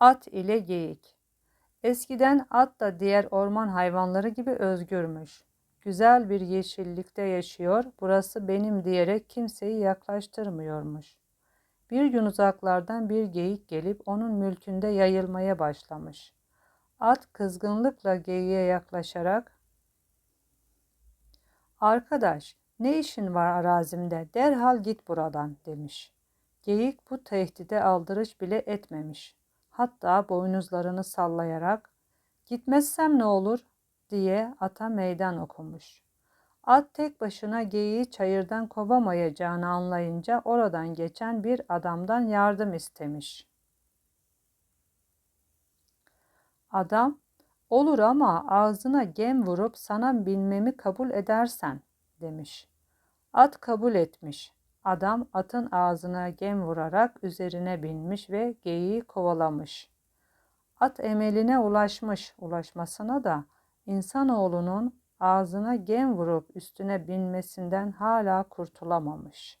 At ile geyik. Eskiden at da diğer orman hayvanları gibi özgürmüş. Güzel bir yeşillikte yaşıyor, burası benim diyerek kimseyi yaklaştırmıyormuş. Bir gün uzaklardan bir geyik gelip onun mülkünde yayılmaya başlamış. At kızgınlıkla geyiğe yaklaşarak Arkadaş, ne işin var arazimde? Derhal git buradan demiş. Geyik bu tehdide aldırış bile etmemiş. Hatta boynuzlarını sallayarak gitmezsem ne olur diye ata meydan okumuş. At tek başına geyiği çayırdan kovamayacağını anlayınca oradan geçen bir adamdan yardım istemiş. Adam, olur ama ağzına gem vurup sana binmemi kabul edersen demiş. At kabul etmiş. Adam atın ağzına gem vurarak üzerine binmiş ve geyiği kovalamış. At emeline ulaşmış, ulaşmasına da insanoğlunun ağzına gem vurup üstüne binmesinden hala kurtulamamış.